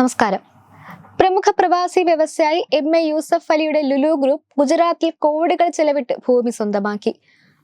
നമസ്കാരം. പ്രമുഖ പ്രവാസി വ്യവസായി എം എ യൂസഫ് അലിയുടെ ലുലു ഗ്രൂപ്പ് ഗുജറാത്തിൽ കോടികൾ ചെലവിട്ട് ഭൂമി സ്വന്തമാക്കി.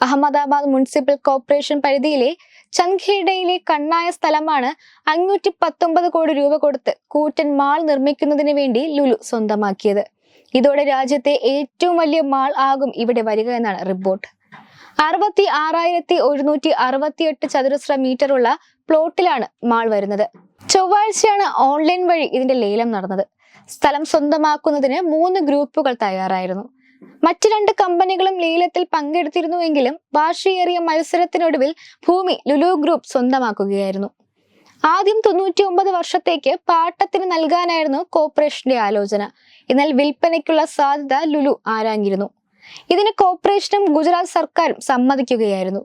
അഹമ്മദാബാദ് മുനിസിപ്പൽ കോർപ്പറേഷൻ പരിധിയിലെ ചൻഖേഡയിലെ കണ്ണായ സ്ഥലമാണ് അഞ്ഞൂറ്റി പത്തൊമ്പത് കോടി രൂപ കൊടുത്ത് കൂറ്റൻ മാൾ നിർമ്മിക്കുന്നതിന് വേണ്ടി ലുലു സ്വന്തമാക്കിയത്. ഇതോടെ രാജ്യത്തെ ഏറ്റവും വലിയ മാൾ ആകും ഇവിടെ വരിക എന്നാണ് റിപ്പോർട്ട്. അറുപത്തി ആറായിരത്തി ഒരുന്നൂറ്റി അറുപത്തിയെട്ട് ചതുരശ്ര മീറ്ററുള്ള പ്ലോട്ടിലാണ് മാൾ വരുന്നത്. ചൊവ്വാഴ്ചയാണ് ഓൺലൈൻ വഴി ഇതിന്റെ ലേലം നടന്നത്. സ്ഥലം സ്വന്തമാക്കുന്നതിന് മൂന്ന് ഗ്രൂപ്പുകൾ തയ്യാറായിരുന്നു. മറ്റു രണ്ട് കമ്പനികളും ലേലത്തിൽ പങ്കെടുത്തിരുന്നുവെങ്കിലും വാർഷികേറിയ മത്സരത്തിനൊടുവിൽ ഭൂമി ലുലു ഗ്രൂപ്പ് സ്വന്തമാക്കുകയായിരുന്നു. ആദ്യം തൊണ്ണൂറ്റി ഒമ്പത് വർഷത്തേക്ക് പാട്ടത്തിന് നൽകാനായിരുന്നു കോർപ്പറേഷന്റെ ആലോചന. എന്നാൽ വിൽപ്പനയ്ക്കുള്ള സാധ്യത ലുലു ആരാഞ്ഞിരുന്നു. ഇതിന് കോർപ്പറേഷനും ഗുജറാത്ത് സർക്കാരും സമ്മതിക്കുകയായിരുന്നു.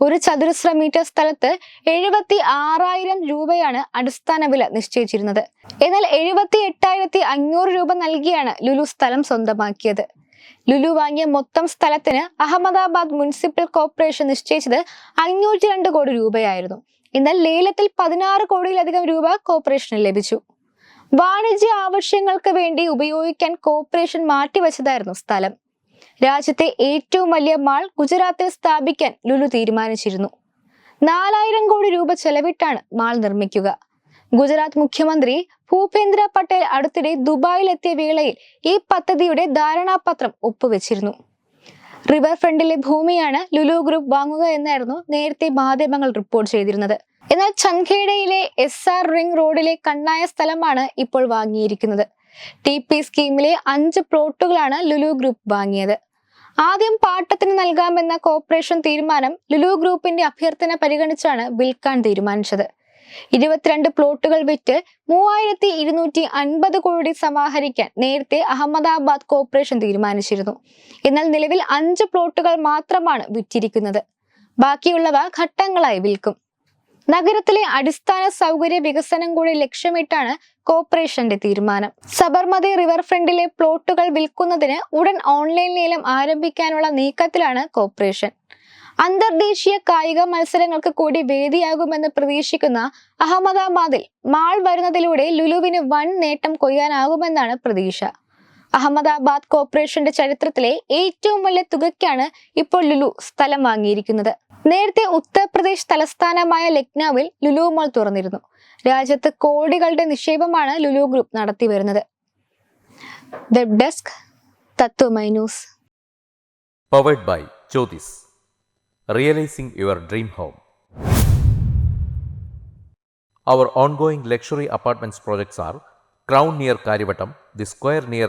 ഒരു ചതുരശ്ര മീറ്റർ സ്ഥലത്ത് എഴുപത്തി ആറായിരം രൂപയാണ് അടിസ്ഥാന വില നിശ്ചയിച്ചിരുന്നത്. എന്നാൽ എഴുപത്തി എട്ടായിരത്തി അഞ്ഞൂറ് രൂപ നൽകിയാണ് ലുലു സ്ഥലം സ്വന്തമാക്കിയത്. ലുലു വാങ്ങിയ മൊത്തം സ്ഥലത്തിന് അഹമ്മദാബാദ് മുനിസിപ്പൽ കോർപ്പറേഷൻ നിശ്ചയിച്ചത് അഞ്ഞൂറ്റി രണ്ട് കോടി രൂപയായിരുന്നു. എന്നാൽ ലേലത്തിൽ പതിനാറ് കോടിയിലധികം രൂപ കോർപ്പറേഷന് ലഭിച്ചു. വാണിജ്യ ആവശ്യങ്ങൾക്ക് വേണ്ടി ഉപയോഗിക്കാൻ കോർപ്പറേഷൻ മാറ്റിവെച്ചതായിരുന്നു സ്ഥലം. രാജ്യത്തെ ഏറ്റവും വലിയ മാൾ ഗുജറാത്തിൽ സ്ഥാപിക്കാൻ ലുലു തീരുമാനിച്ചിരുന്നു. നാലായിരം കോടി രൂപ ചെലവിട്ടാണ് മാൾ നിർമ്മിക്കുക. ഗുജറാത്ത് മുഖ്യമന്ത്രി ഭൂപേന്ദ്ര പട്ടേൽ അടുത്തിടെ ദുബായിലെത്തിയ വേളയിൽ ഈ പദ്ധതിയുടെ ധാരണാപത്രം ഒപ്പുവെച്ചിരുന്നു. റിവർ ഫ്രണ്ടിലെ ഭൂമിയാണ് ലുലു ഗ്രൂപ്പ് വാങ്ങുക എന്നായിരുന്നു നേരത്തെ മാധ്യമങ്ങൾ റിപ്പോർട്ട് ചെയ്തിരുന്നത്. എന്നാൽ ചൻഖേഡയിലെ എസ് ആർ റിംഗ് റോഡിലെ കണ്ണായ സ്ഥലമാണ് ഇപ്പോൾ വാങ്ങിയിരിക്കുന്നത്. ടി പി സ്കീമിലെ അഞ്ച് പ്ലോട്ടുകളാണ് ലുലു ഗ്രൂപ്പ് വാങ്ങിയത്. ആദ്യം പാട്ടത്തിന് നൽകാമെന്ന കോർപ്പറേഷൻ തീരുമാനം ലുലു ഗ്രൂപ്പിന്റെ അഭ്യർത്ഥന പരിഗണിച്ചാണ് വിൽക്കാൻ തീരുമാനിച്ചത്. ഇരുപത്തിരണ്ട് പ്ലോട്ടുകൾ വിറ്റ് മൂവായിരത്തി ഇരുന്നൂറ്റി അൻപത് കോടി സമാഹരിക്കാൻ നേരത്തെ അഹമ്മദാബാദ് കോർപ്പറേഷൻ തീരുമാനിച്ചിരുന്നു. എന്നാൽ നിലവിൽ അഞ്ച് പ്ലോട്ടുകൾ മാത്രമാണ് വിറ്റിരിക്കുന്നത്. ബാക്കിയുള്ളവ ഘട്ടങ്ങളായി വിൽക്കും. നഗരത്തിലെ അടിസ്ഥാന സൗകര്യ വികസനം കൂടി ലക്ഷ്യമിട്ടാണ് കോർപ്പറേഷന്റെ തീരുമാനം. സബർമതി റിവർ ഫ്രണ്ടിലെ പ്ലോട്ടുകൾ വിൽക്കുന്നതിന് ഉടൻ ഓൺലൈൻ ലേലം ആരംഭിക്കാനുള്ള നീക്കത്തിലാണ് കോർപ്പറേഷൻ. അന്തർദേശീയ കായിക മത്സരങ്ങൾക്ക് കൂടി വേദിയാകുമെന്ന് പ്രതീക്ഷിക്കുന്ന അഹമ്മദാബാദിൽ മാൾ വരുന്നതിലൂടെ ലുലുവിന് വൻ നേട്ടം കൊയ്യാനാകുമെന്നാണ് പ്രതീക്ഷ. അഹമ്മദാബാദ് കോർപ്പറേഷന്റെ ചരിത്രത്തിലെ ഏറ്റവും വലിയ തുകയ്ക്കാണ് ഇപ്പോൾ ലുലു സ്ഥലം വാങ്ങിയിരിക്കുന്നത്. നേരത്തെ ഉത്തർപ്രദേശ് തലസ്ഥാനമായ ലക്നൌവിൽ ലുലു മാൾ തുറന്നിരുന്നു. രാജ്യത്ത് കോടികളുടെ നിക്ഷേപമാണ് ലുലു ഗ്രൂപ്പ് നടത്തി വരുന്നത്. Web desk Tatwamayi powered by Jyothis realising your dream home Our ongoing luxury apartments projects are Crown near Karivatam, The Square near